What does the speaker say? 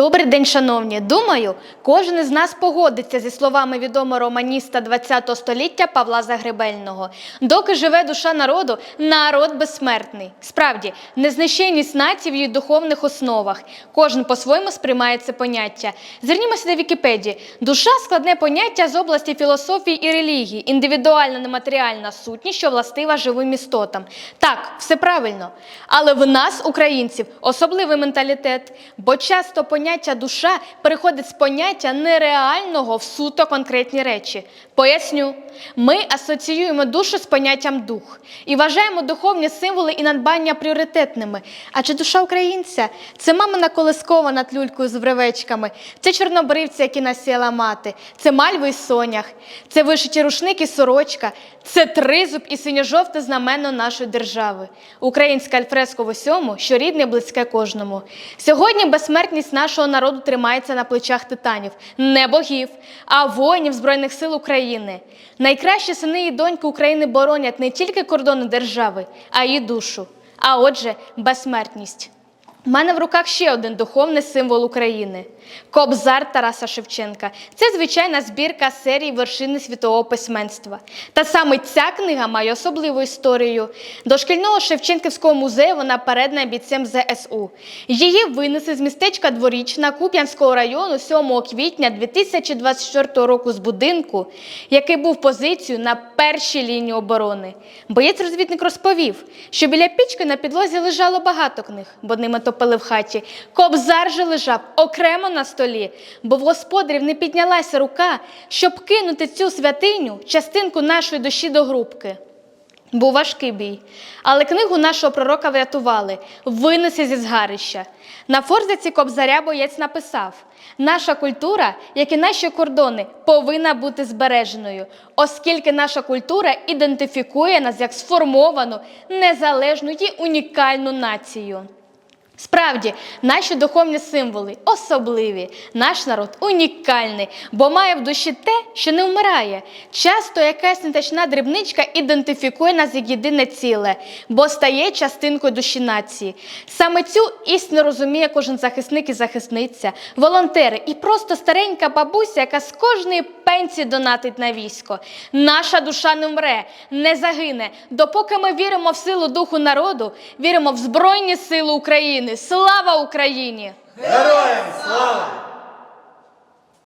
Добрий день, шановні. Думаю, кожен із нас погодиться зі словами відомого романіста ХХ століття Павла Загребельного. Доки живе душа народу, народ безсмертний. Справді, незнищенність нації в її духовних основах. Кожен по-своєму сприймає це поняття. Звернімося до Вікіпедії. Душа складне поняття з області філософії і релігії, індивідуальна нематеріальна сутність, що властива живим істотам. Так, все правильно. Але в нас, українців, особливий менталітет, бо часто поняття душа переходить з поняття нереального в суто конкретні речі. Поясню, ми асоціюємо душу з поняттям дух і вважаємо духовні символи і надбання пріоритетними. Адже душа українця це мамина колискова над люлькою з бревечками, це чорнобривці, які насіяла мати, це мальви і сонях, це вишиті рушник і сорочка, це тризуб і синьо-жовте знамено нашої держави. Українське альфреско в усьому, що рідне близьке кожному. Сьогодні безсмертність нашого народу тримається на плечах титанів, не богів, а воїнів Збройних сил України. Найкращі сини і доньки України боронять не тільки кордони держави, а й душу. А отже, безсмертність. У мене в руках ще один духовний символ України Кобзар Тараса Шевченка. Це звичайна збірка серії вершини світового письменства. Та саме ця книга має особливу історію. До шкільного Шевченківського музею вона передана бійцем ЗСУ. Її винесли з містечка Дворічна Куп'янського району 7 квітня 2024 року з будинку, який був позицією на першій лінії оборони. Боєць-розвідник розповів, що біля пічки на підлозі лежало багато книг, бо ними топили в хаті. Кобзар же лежав окремо на столі, бо в господарів не піднялася рука, щоб кинути цю святиню, частинку нашої душі до грубки. Був важкий бій, але книгу нашого пророка врятували, винесли зі згарища. На форзиці Кобзаря боєць написав: наша культура, як і наші кордони, повинна бути збереженою, оскільки наша культура ідентифікує нас як сформовану, незалежну і унікальну націю. Справді, наші духовні символи особливі, наш народ унікальний, бо має в душі те, що не вмирає. Часто якась неточна дрібничка ідентифікує нас як єдине ціле, бо стає частинкою душі нації. Саме цю істину розуміє кожен захисник і захисниця, волонтери і просто старенька бабуся, яка з кожної пенсії донатить на військо. Наша душа не вмре, не загине. Допоки ми віримо в силу духу народу, віримо в Збройні Сили України. Слава Україні! Героям слава!